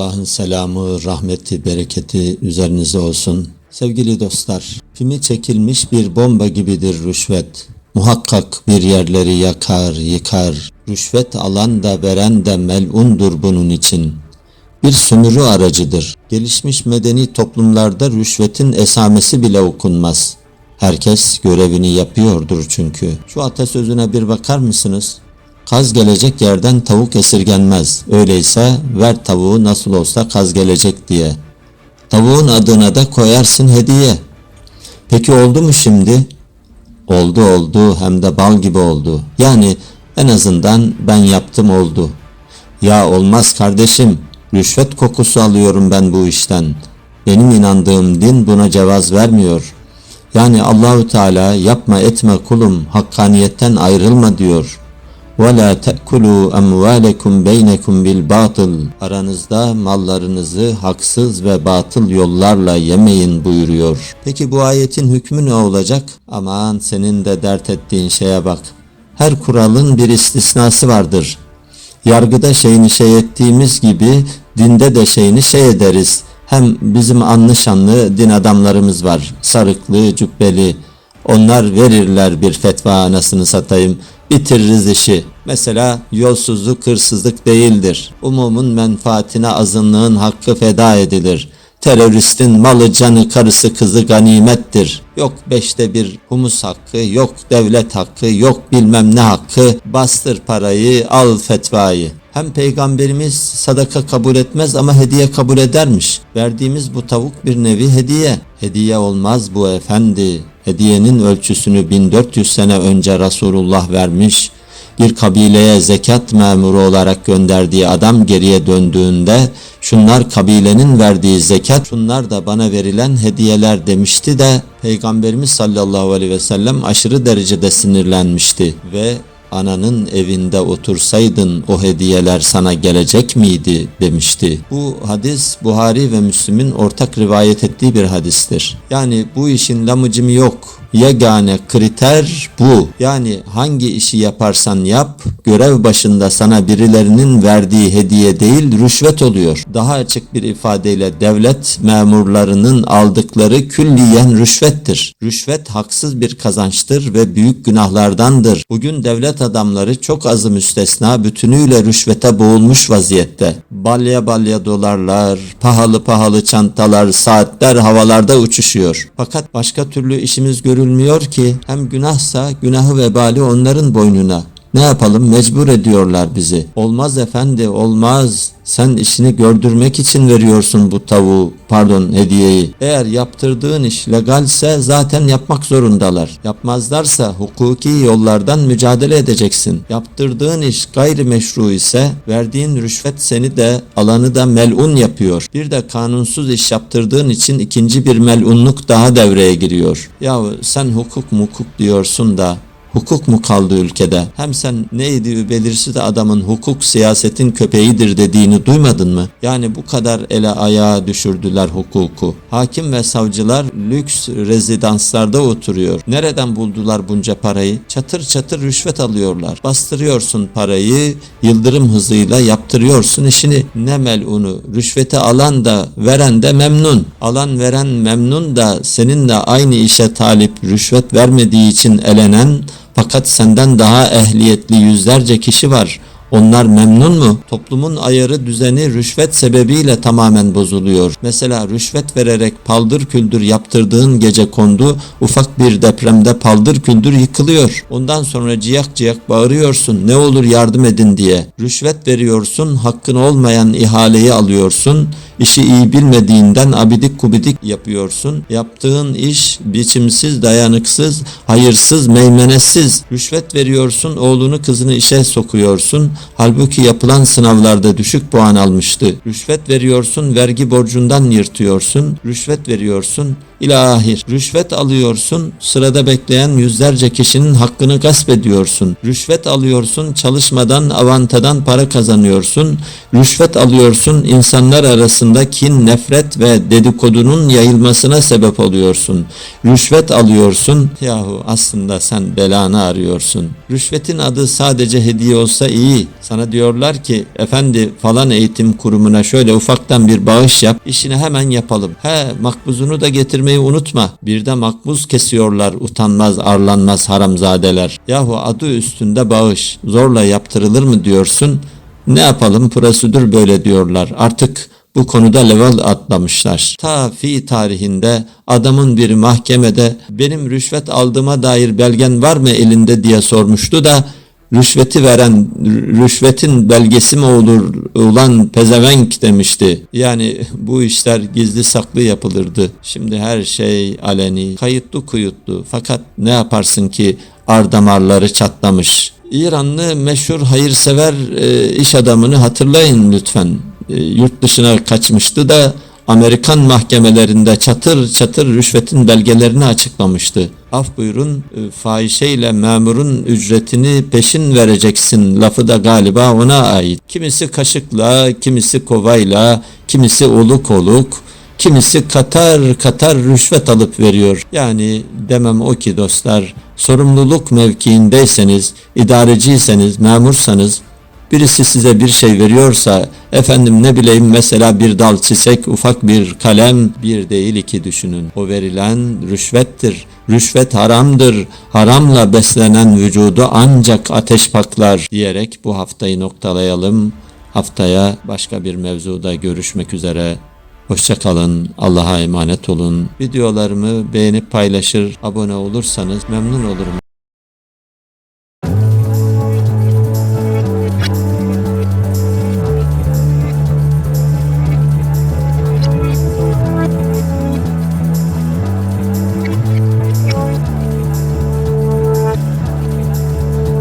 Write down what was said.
Allah'ın selamı, rahmeti, bereketi üzerinize olsun. Sevgili dostlar, pimi çekilmiş bir bomba gibidir rüşvet. Muhakkak bir yerleri yakar, yıkar. Rüşvet alan da veren de melundur bunun için. Bir sömürü aracıdır. Gelişmiş medeni toplumlarda rüşvetin esamesi bile okunmaz. Herkes görevini yapıyordur çünkü. Şu atasözüne bir bakar mısınız? Kaz gelecek yerden tavuk esirgenmez. Öyleyse ver tavuğu nasıl olsa kaz gelecek diye. Tavuğun adına da koyarsın hediye. Peki oldu mu şimdi? Oldu oldu hem de bal gibi oldu. Yani en azından ben yaptım oldu. Ya olmaz kardeşim. Rüşvet kokusu alıyorum ben bu işten. Benim inandığım din buna cevaz vermiyor. Yani Allahü Teala yapma etme kulum hakkaniyetten ayrılma diyor. وَلَا تَأْكُلُوا أَمْوَالَكُمْ بَيْنَكُمْ بِالْبَاطِلِ Aranızda mallarınızı haksız ve batıl yollarla yemeyin buyuruyor. Peki bu ayetin hükmü ne olacak? Aman senin de dert ettiğin şeye bak. Her kuralın bir istisnası vardır. Yargıda şeyini şey ettiğimiz gibi dinde de şeyini şey ederiz. Hem bizim anlı şanlı din adamlarımız var. Sarıklı, cübbeli. Onlar verirler bir fetva anasını satayım. Bitiririz işi. Mesela yolsuzluk hırsızlık değildir. Umumun menfaatine azınlığın hakkı feda edilir. Teröristin malı canı karısı kızı ganimettir. Yok beşte bir humus hakkı, yok devlet hakkı, yok bilmem ne hakkı. Bastır parayı, al fetvayı. Hem peygamberimiz sadaka kabul etmez ama hediye kabul edermiş. Verdiğimiz bu tavuk bir nevi hediye. Hediye olmaz bu efendi. Hediyenin ölçüsünü 1400 sene önce Resulullah vermiş. Bir kabileye zekat memuru olarak gönderdiği adam geriye döndüğünde şunlar kabilenin verdiği zekat, şunlar da bana verilen hediyeler demişti de Peygamberimiz sallallahu aleyhi ve sellem aşırı derecede sinirlenmişti ve ananın evinde otursaydın o hediyeler sana gelecek miydi demişti. Bu hadis Buhari ve Müslim'in ortak rivayet ettiği bir hadistir. Yani bu işin lamıcımı yok. Yegane kriter bu. Yani hangi işi yaparsan yap, görev başında sana birilerinin verdiği hediye değil rüşvet oluyor. Daha açık bir ifadeyle devlet memurlarının aldıkları külliyen rüşvettir. Rüşvet haksız bir kazançtır ve büyük günahlardandır. Bugün devlet adamları çok azı müstesna bütünüyle rüşvete boğulmuş vaziyette. Balya balya dolarlar, pahalı pahalı çantalar, saatler havalarda uçuşuyor. Fakat başka türlü işimiz görülmüyor ki hem günahsa günahı vebali onların boynuna. Ne yapalım mecbur ediyorlar bizi. Olmaz efendi olmaz. Sen işini gördürmek için veriyorsun bu tavuğu, pardon hediyeyi. Eğer yaptırdığın iş legalse zaten yapmak zorundalar. Yapmazlarsa hukuki yollardan mücadele edeceksin. Yaptırdığın iş gayrimeşru ise verdiğin rüşvet seni de alanı da melun yapıyor. Bir de kanunsuz iş yaptırdığın için ikinci bir melunluk daha devreye giriyor. Yahu sen hukuk mukuk diyorsun da Hukuk mu kaldı ülkede? Hem sen neydi belirsiz de adamın hukuk siyasetin köpeğidir dediğini duymadın mı? Yani bu kadar ele ayağa düşürdüler hukuku. Hakim ve savcılar lüks rezidanslarda oturuyor. Nereden buldular bunca parayı? Çatır çatır rüşvet alıyorlar. Bastırıyorsun parayı, yıldırım hızıyla yaptırıyorsun işini. Ne melunu? Rüşveti alan da veren de memnun. Alan veren memnun da seninle aynı işe talip rüşvet vermediği için elenen fakat senden daha ehliyetli yüzlerce kişi var. Onlar memnun mu? Toplumun ayarı düzeni rüşvet sebebiyle tamamen bozuluyor. Mesela rüşvet vererek paldır küldür yaptırdığın gece kondu, ufak bir depremde paldır küldür yıkılıyor. Ondan sonra ciyak ciyak bağırıyorsun ne olur yardım edin diye. Rüşvet veriyorsun, hakkın olmayan ihaleyi alıyorsun, işi iyi bilmediğinden abidik kubidik yapıyorsun. Yaptığın iş biçimsiz, dayanıksız, hayırsız, meymenetsiz. Rüşvet veriyorsun, oğlunu kızını işe sokuyorsun. Halbuki yapılan sınavlarda düşük puan almıştı. Rüşvet veriyorsun, vergi borcundan yırtıyorsun. Rüşvet veriyorsun, İlahir. Rüşvet alıyorsun, sırada bekleyen yüzlerce kişinin hakkını gasp ediyorsun. Rüşvet alıyorsun, çalışmadan, avantadan para kazanıyorsun. Rüşvet alıyorsun, insanlar arasında kin, nefret ve dedikodunun yayılmasına sebep oluyorsun. Rüşvet alıyorsun, yahu aslında sen belanı arıyorsun. Rüşvetin adı sadece hediye olsa iyi. Sana diyorlar ki, efendi falan eğitim kurumuna şöyle ufaktan bir bağış yap, işini hemen yapalım. He, makbuzunu da getirmeyi unutma. Bir de makbuz kesiyorlar utanmaz, arlanmaz haramzadeler. Yahu adı üstünde bağış, zorla yaptırılır mı diyorsun? Ne yapalım prosedür böyle diyorlar. Artık bu konuda level atlamışlar. Ta fi tarihinde adamın bir mahkemede benim rüşvet aldığıma dair belgen var mı elinde diye sormuştu da rüşveti veren rüşvetin belgesi mi olur ulan pezevenk demişti. Yani bu işler gizli saklı yapılırdı. Şimdi her şey aleni, kayıtlı kuyutlu. Fakat ne yaparsın ki ar damarları çatlamış. İranlı meşhur hayırsever e, iş adamını hatırlayın lütfen. E, yurt dışına kaçmıştı da Amerikan mahkemelerinde çatır çatır rüşvetin belgelerini açıklamıştı. Af buyurun e, fahişeyle memurun ücretini peşin vereceksin lafı da galiba ona ait. Kimisi kaşıkla, kimisi kovayla, kimisi oluk oluk, kimisi katar katar rüşvet alıp veriyor. Yani demem o ki dostlar sorumluluk mevkiindeyseniz, idareciyseniz, memursanız Birisi size bir şey veriyorsa, efendim ne bileyim mesela bir dal çiçek, ufak bir kalem, bir değil iki düşünün. O verilen rüşvettir. Rüşvet haramdır. Haramla beslenen vücudu ancak ateş paklar diyerek bu haftayı noktalayalım. Haftaya başka bir mevzuda görüşmek üzere. Hoşçakalın, Allah'a emanet olun. Videolarımı beğenip paylaşır, abone olursanız memnun olurum